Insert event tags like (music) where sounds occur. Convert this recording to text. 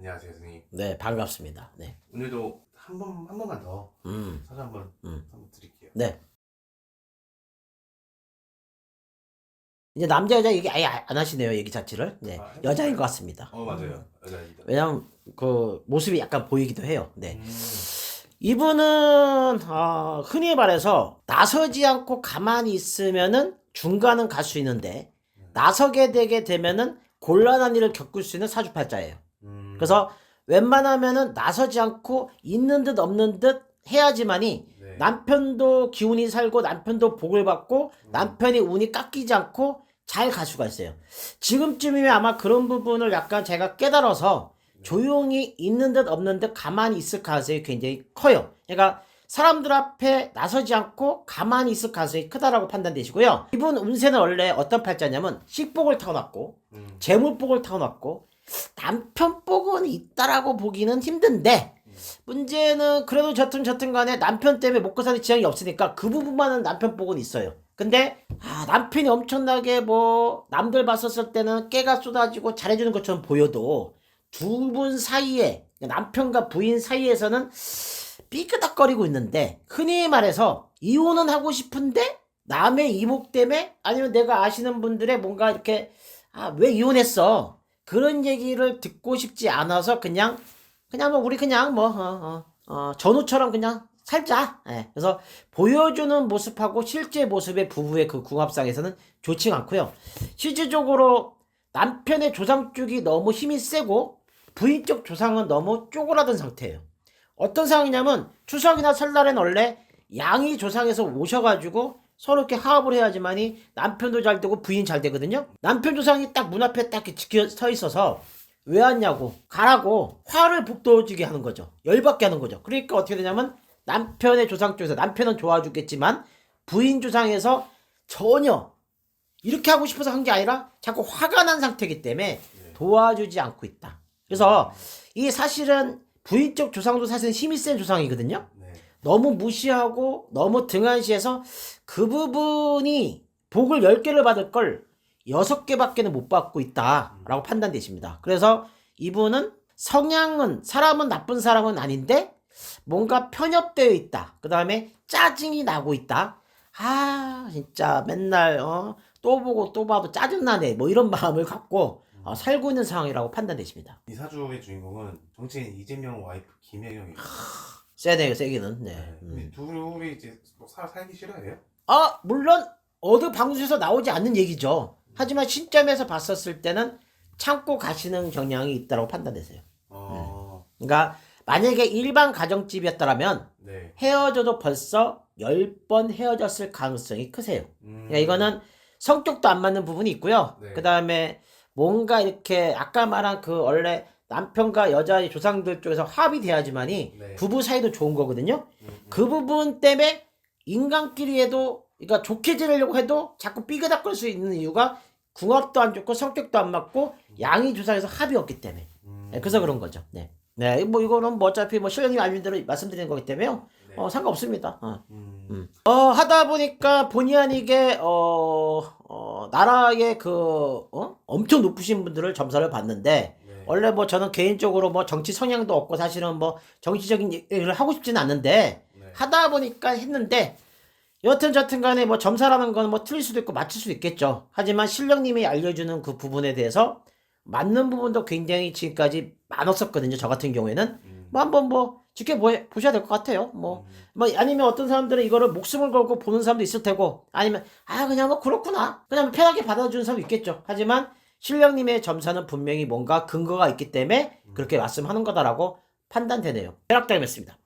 안녕하세요 선생님. 네, 반갑습니다. 네. 오늘도 한 번 한 번만 더 음. 사주 한번 음. 한번 드릴게요. 네. 이제 남자 여자 얘기 아예 안 하시네요, 얘기 자체를. 네. 아? 여자인 것 같습니다. 어 맞아요. 여자입니다. 왜냐면 그 모습이 약간 보이기도 해요. 네. 음. 이분은 어, 흔히 말해서 나서지 않고 가만히 있으면은 중간은 갈 수 있는데 나서게 되게 되면은 곤란한 일을 겪을 수 있는 사주팔자예요. 음. 그래서 웬만하면은 나서지 않고 있는 듯 없는 듯 해야지만이 네. 남편도 기운이 살고 남편도 복을 받고 남편이 운이 깎이지 않고 잘 갈 수가 있어요. 지금쯤이면 아마 그런 부분을 약간 제가 깨달아서 조용히 있는 듯 없는 듯 가만히 있을 가능성이 굉장히 커요. 그러니까 사람들 앞에 나서지 않고 가만히 있을 가능성이 크다라고 판단되시고요. 이분 운세는 원래 어떤 팔자냐면 식복을 타고났고 음. 재물복을 타고났고 남편복은 있다라고 보기는 힘든데 문제는 그래도 저튼 저튼 간에 남편 때문에 먹고 사는 지장이 없으니까 그 부분만은 남편복은 있어요. 근데 아, 남편이 엄청나게 뭐 남들 봤었을 때는 깨가 쏟아지고 잘해주는 것처럼 보여도 두 분 사이에 남편과 부인 사이에서는 삐끄덕거리고 있는데 흔히 말해서 이혼은 하고 싶은데 남의 이목 때문에 아니면 내가 아시는 분들의 뭔가 이렇게 아 왜 이혼했어 그런 얘기를 듣고 싶지 않아서 그냥 그냥 뭐 우리 그냥 뭐 어, 어, 어, 전우처럼 그냥 살자. 예. 그래서 보여주는 모습하고 실제 모습의 부부의 그 궁합상에서는 좋지 않고요. 실질적으로 남편의 조상 쪽이 너무 힘이 세고 부인 쪽 조상은 너무 쪼그라든 상태예요. 어떤 상황이냐면 추석이나 설날엔 원래 양이 조상에서 오셔가지고 서로 이렇게 화합을 해야지만이 남편도 잘 되고 부인 잘 되거든요. 남편 조상이 딱 문 앞에 딱 이렇게 지켜 서 있어서 왜 왔냐고 가라고 화를 북돋우게 하는 거죠. 열받게 하는 거죠. 그러니까 어떻게 되냐면 남편의 조상 쪽에서 남편은 좋아주겠지만 부인 조상에서 전혀 이렇게 하고 싶어서 한 게 아니라 자꾸 화가 난 상태이기 때문에 도와주지 않고 있다. 그래서 이 사실은 부인 쪽 조상도 사실 힘이 센 조상이거든요. 네. 너무 무시하고 너무 등한시해서 그 부분이 복을 10개를 받을 걸 6개밖에는 못 받고 있다라고 판단되십니다. 그래서 이분은 성향은 사람은 나쁜 사람은 아닌데 뭔가 편협되어 있다. 그 다음에 짜증이 나고 있다. 아 진짜 맨날 어, 또 보고 또 봐도 짜증나네 뭐 이런 (laughs) 마음을 갖고 어, 살고 있는 상황이라고 판단되십니다. 이 사주의 주인공은 정치인 이재명 와이프 김혜경이. 세네요 세기는. 네. 네. 음. 둘이 이제 뭐살 살기 싫어해요? 아, 물론 어느 방송에서 나오지 않는 얘기죠. 하지만 신점에서 봤었을 때는 참고 가시는 경향이 있다고 판단되세요. 어. 그러니까 만약에 일반 가정집이었다면 네. 헤어져도 벌써 10번 헤어졌을 가능성이 크세요. 음. 그러니까 이거는 성격도 안 맞는 부분이 있고요. 네. 그 다음에 뭔가 이렇게 아까 말한 그 원래 남편과 여자의 조상들 쪽에서 합이 돼야지만이 네. 부부 사이도 좋은 거거든요. 음, 음. 그 부분 때문에 인간끼리 해도 그러니까 좋게 지내려고 해도 자꾸 삐그덕거릴 수 있는 이유가 궁합도 안 좋고 성격도 안 맞고 양이 조상에서 합이 없기 때문에 음. 네, 그래서 그런 거죠. 네. 네, 뭐 이거는 뭐 어차피 뭐 실력님 알린 대로 말씀드리는 거기 때문에요. 네. 어, 상관없습니다. 어. 음. 음. 어, 하다 보니까 본의 아니게 어, 어, 나라의 그 어? 엄청 높으신 분들을 점사를 봤는데 네. 원래 뭐 저는 개인적으로 뭐 정치 성향도 없고 사실은 뭐 정치적인 얘기를 하고 싶지는 않는데 네. 하다 보니까 했는데 여튼 저튼 간에 뭐 점사라는 건 뭐 틀릴 수도 있고 맞출 수도 있겠죠. 하지만 실령님이 알려주는 그 부분에 대해서 맞는 부분도 굉장히 지금까지 많았었거든요. 저 같은 경우에는 음. 뭐 한번 뭐 지켜보셔야 될 것 같아요. 뭐, 음. 뭐 아니면 어떤 사람들은 이거를 목숨을 걸고 보는 사람도 있을 테고 아니면 아 그냥 뭐 그렇구나 그냥 편하게 받아주는 사람도 있겠죠. 하지만 실령님의 점사는 분명히 뭔가 근거가 있기 때문에 그렇게 말씀하는 거다라고 판단되네요. 벼락달렸습니다.